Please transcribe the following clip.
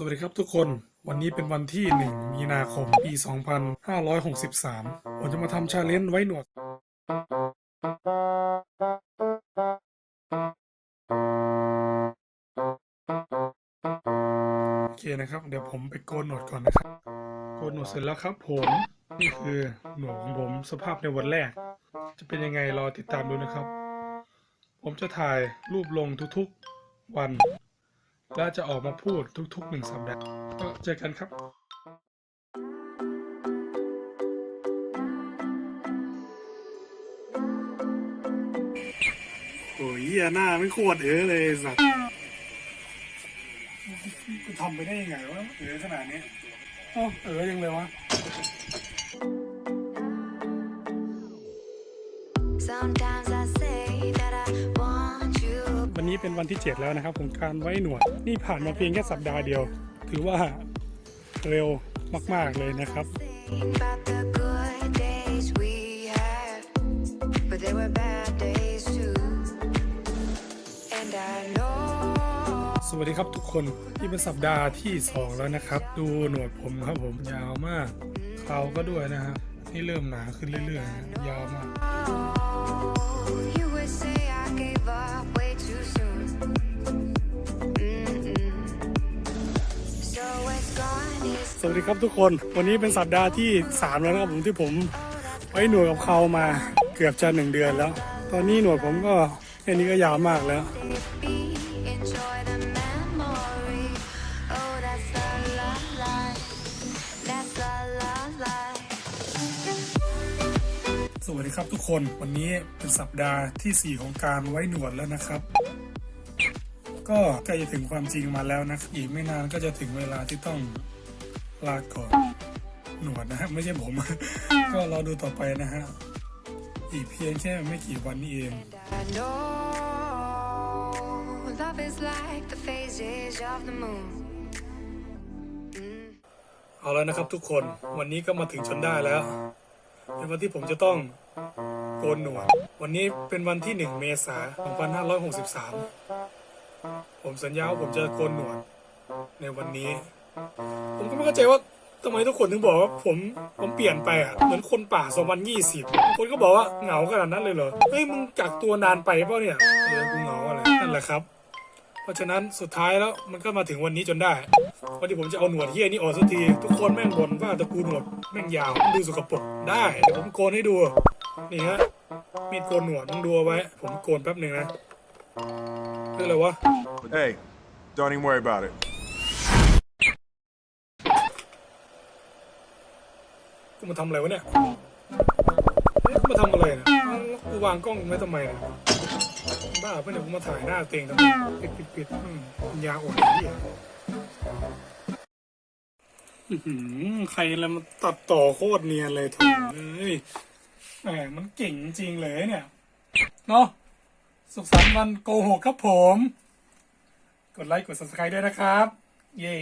สวัสดีครับทุกคนวันนี้เป็นวันที่ 1 มีนาคม ปี 2563 ผมจะมาทำชาเลนจ์ไว้หนวด โอเคนะครับ เดี๋ยวผมไปโกนหนวดก่อนนะครับ โกนหนวดเสร็จแล้วครับผม นี่คือหนวดของผมสภาพในวันแรก จะเป็นยังไงรอติดตามดูนะครับ ผมจะถ่ายรูปลงทุกๆวัน และจะออกมาพูดทุกๆหนึ่งสัปดาห์ก็เจอกันครับโอ้ยเหี้ยหน้าไม่โคตรเออเลยสัตว์กูทำไปได้ยังไงวะเออขนาดนี้โอ้เออยังเลยวะ Sometimes I say that I want นนี้เป็นวันที่ 7 แล้วนะครับของการไว้หนวด นี่ผ่านมาเพียงแค่สัปดาห์เดียว ถือว่าเร็วมาก ๆ เลยนะครับ about the good days we had, but there were bad days too. And I know สวัสดีครับทุกคนนี่เป็นสัปดาห์ที่ 2 แล้วนะครับ ดูหนวดผมครับผมยาวมากเขาก็ด้วยนะฮะนี่เริ่มหนาขึ้นเรื่อยๆนะยาวมาก you would say I gave up สวัสดีครับทุกคน วันนี้เป็นสัปดาห์ที่ 3 แล้วนะครับผมที่ผมไว้หนวดกับเขามาเกือบจะหนึ่งเดือนแล้ว ตอนนี้หนวดผมก็แค่นี้ก็ยาวมากแล้ว สวัสดีครับทุกคนวันนี้เป็นสัปดาห์ที่ 4 ของการไว้หนวดแล้วนะครับก็ใกล้จะถึงความจริงมาแล้วนะ อีกไม่นานก็จะถึงเวลาที่ต้อง ลาก่อนหนวดนะฮะไม่ใช่ผม ก็รอดูต่อไปนะฮะ อีกเพียงแค่ไม่กี่วันนี้เอง I know love is like the phases of the moon. เอาแล้วนะครับทุกคนวันนี้ก็มาถึงจนได้แล้วเป็นวันที่ผมจะต้องโกนหนวด วันนี้เป็นวันที่ 1 เมษายน2563 ผมสัญญาว่าผมจะโกนหนวดในวันนี้ ผมก็ไม่เข้าใจว่าทำไมทุกคนถึงบอกว่าผมผมเปลี่ยนไปอะเหมือนคนป่า2020คนก็บอกว่าเหงาขนาดนั้นเลยเหรอเฮ้ยมึงกักตัวนานไปเปล่าเนี่ยเออกูเหงาอะไรนั่นแหละครับ เพราะฉะนั้นสุดท้ายแล้วมันก็มาถึงวันนี้จนได้วันที่ผมจะเอาหนวดเฮียนี่ออกสักทีทุกคนแม่งบ่นว่าตระกูลหนวดแม่งยาวดูสกปรกได้เดี๋ยวผมโกนให้ดูนี่ฮะมีดโกนหนวดมึงดูเอาไว้ ผมโกนแป๊บหนึ่งนะเรื่องอะไรวะ Hey, don't even worry about it. มาทำอะไรวะเนี่ยเฮ้ยกูมาทำอะไรนะแล้วกูวางกล้องไว้ทำไมนะบ้าเพื่อนกูมาถ่ายหน้าเต็งทำไมปิดปิดปิดอืมปัญญาอ่อนเหี้ยอื้อหือใครแล้วมันตัดต่อโคตรเนียนเลยโถูเอ้ยแหมมันเก่งจริงเลยเนี่ย เนาะสุขสันต์วันโกหกครับผม กดไลค์กด subscribe ด้วยนะครับ เย้